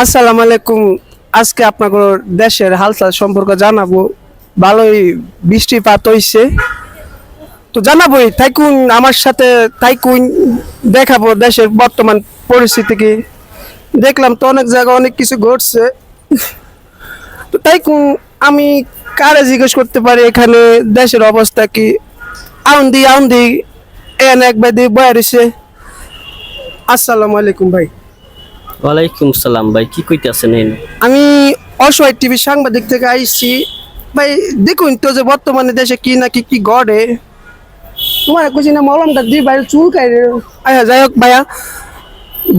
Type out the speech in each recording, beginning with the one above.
আসসালামু আলাইকুম। আজকে আপনাকে দেশের হালচাল সম্পর্কে জানাব। ভালোই বৃষ্টিপাত হইছে। তো জানাবোই তাইকুন আমার সাথে তাইকুন দেখাবো দেশের বর্তমান পরিস্থিতি কি। দেখলাম তো অনেক জায়গায় অনেক কিছু ঘটছে। তো তাইকুন আমি কারে জিজ্ঞেস করতে পারি, এখানে দেশের অবস্থা কি? আউন্দি আউন্দি, এন এক বেদি বয়া রয়েছে আসসালামু আলাইকুম ভাই। ওয়ালাইকুম সালাম ভাই কি কইতেছেন আমি অসহায় টিভি সাংবাদিক থেকে আইছি। ভাই দেখুন তো যে বর্তমানে দেশে কি না কি কি গড়ে। তোমার কইছি না মলমটা দি ভাই চুল খাই আচ্ছা যাই হোক ভাইয়া।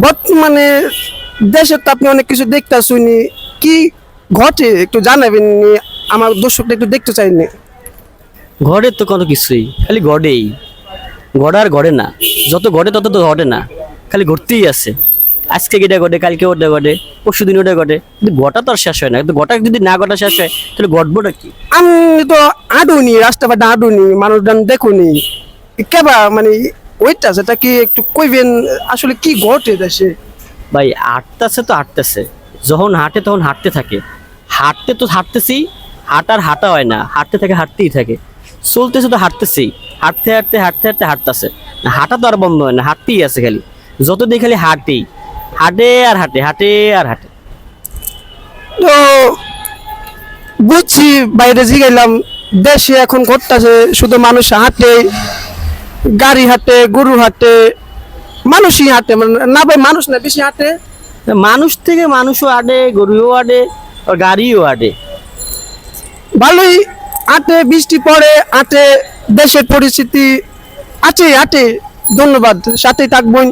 বর্তমানে দেশে তো আপনি অনেক কিছু দেখতে শুনি কি ঘটে একটু জানাবেন? আমার দর্শকটা একটু দেখতে চাইনি। ঘরে তো কোনো কিছুই খালি গড়েই। গড়ে আর গড়ে না। যত গড়ে তত তো ঘটে না খালি ঘটতেই আছে। আজকে এটা ঘটে কালকে ওটা ঘটে পরশু দিন ওটা ঘটে। কিন্তু গোটা তো আর শেষ হয় না। কিন্তু গোটা যদি না গোটা শেষ হয় তাহলে ঘটবোটা কি? আমি তো আডুনি রাস্তাঘাটে আডুনি মানুষজন দেখুনি। কেবা মানে ওইটা সেটা কি একটু কইবেন আসলে কি ঘটে দেশে? ভাই হাঁটতেছে তো হাঁটতেছে। যখন হাঁটে তখন হাঁটতে থাকে। হাঁটতে তো হাঁটতেছি হাঁটার হাঁটা হয় না। হাঁটতে থাকে হাঁটতেই থাকে। চলতেছে তো হাঁটতেছেই হাঁটতে হাঁটতে হাঁটতে হাঁটতে হাঁটতেছে। হাঁটা তো আর বন্ধ হয় না হাঁটতেই আছে খালি। যত খালি হাঁটেই হাঁটে আর হাঁটে হাটে আর হাঁটে। তো বুঝছি বাইরে জিগাইলাম। দেশে এখন ঘটতেছে শুধু মানুষ হাঁটে গাড়ি হাঁটে গরু হাঁটে মানুষই হাঁটে। মানে না ভাই মানুষ না বেশি হাঁটে? মানুষ থেকে মানুষও আডে গরুও আডে আর গাড়িও আডে ভালোই হাঁটে বৃষ্টি পড়ে হাঁটে দেশের পরিস্থিতি আছে হাঁটে। ধন্যবাদ সাথেই থাকবেন।